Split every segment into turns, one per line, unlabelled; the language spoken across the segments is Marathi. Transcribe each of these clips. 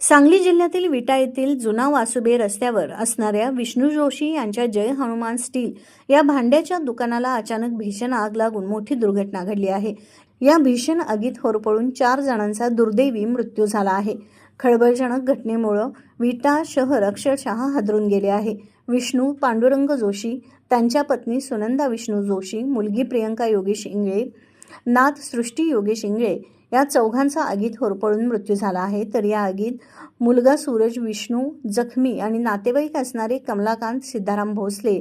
सांगली जिल्ह्यातील विटा येथील जुना वासुबे रस्त्यावर असणाऱ्या विष्णू जोशी यांच्या जय हनुमान स्टील या भांड्याच्या दुकानाला अचानक भीषण आग लागून मोठी दुर्घटना घडली आहे. या भीषण आगीत होरपळून चार जणांचा दुर्दैवी मृत्यू झाला आहे. खळबळजनक घटनेमुळं विटा शहर अक्षरशः हादरून गेले आहे. विष्णू पांडुरंग जोशी त्यांच्या पत्नी सुनंदा विष्णू जोशी मुलगी प्रियंका योगेश इंगळे नाथ सृष्टी योगेश इंगळे या चौघांचा आगीत होरपळून मृत्यू झाला आहे. तर या आगीत मुलगा सूरज विष्णू जखमी आणि नातेवाईक असणारे कमलाकांत सिद्धाराम भोसले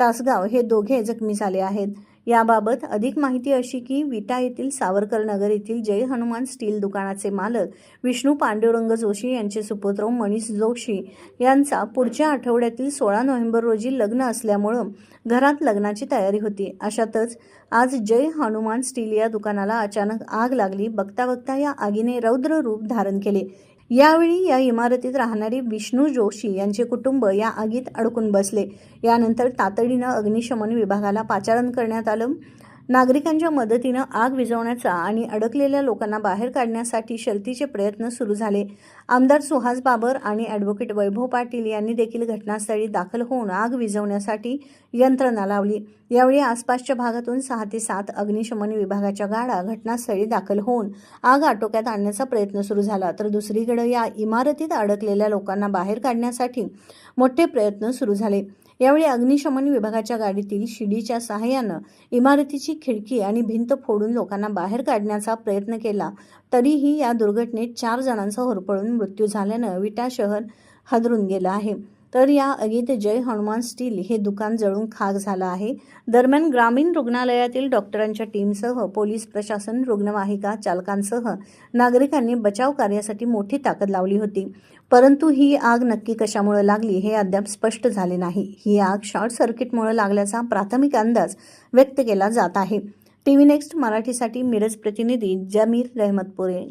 तासगाव हे दोघे जखमी झाले आहेत. याबाबत अधिक माहिती अशी की विटा येथील सावरकर नगर येथील जय हनुमान स्टील दुकानाचे मालक विष्णू पांडुरंग जोशी यांचे सुपुत्र मनीष जोशी यांचा पुढच्या आठवड्यातील सोळा नोव्हेंबर रोजी लग्न असल्यामुळं घरात लग्नाची तयारी होती. अशातच आज जय हनुमान स्टील या दुकानाला अचानक आग लागली. बघता बघता या आगीने रौद्र रूप धारण केले. यावेळी या इमारतीत राहणारे विष्णू जोशी यांचे कुटुंब या आगीत अडकून बसले. यानंतर तातडीनं अग्निशमन विभागाला पाचारण करण्यात आलं. नागरिकांच्या मदतीनं आग विझवण्याचा आणि अडकलेल्या लोकांना बाहेर काढण्यासाठी शर्तीचे प्रयत्न सुरू झाले. आमदार सुहास बाबर आणि ॲडव्होकेट वैभव पाटील यांनी देखील घटनास्थळी दाखल होऊन आग विझवण्यासाठी यंत्रणा लावली. यावेळी आसपासच्या भागातून सहा ते सात अग्निशमन विभागाच्या गाड्या घटनास्थळी दाखल होऊन आग आटोक्यात आणण्याचा प्रयत्न सुरू झाला. तर दुसरीकडे या इमारतीत अडकलेल्या लोकांना बाहेर काढण्यासाठी मोठे प्रयत्न सुरू झाले. यावेळी अग्निशमन विभागाच्या गाडीतील शिडीच्या सहाय्यानं इमारतीची खिडकी आणि भिंत फोडून लोकांना बाहेर काढण्याचा प्रयत्न केला. तरीही या दुर्घटनेत चार जणांचा होरपळून मृत्यू झाल्यानं विटा शहर हादरून गेलं आहे. तर या अगीत जय हनुमान स्टील हे दुकान जळून खाक झालं आहे. दरम्यान ग्रामीण रुग्णालयातील डॉक्टरांच्या टीमसह पोलीस प्रशासन रुग्णवाहिका चालकांसह नागरिकांनी बचाव कार्यासाठी मोठी ताकद लावली होती. परंतु ही आग नक्की कशामुळे लागली हे अद्याप स्पष्ट झाले नाही. ही आग शॉर्ट सर्किटमुळे लागल्याचा प्राथमिक अंदाज व्यक्त केला जात आहे. टी व्ही नेक्स्ट मराठीसाठी मिरज प्रतिनिधी जमीर रहमतपुरे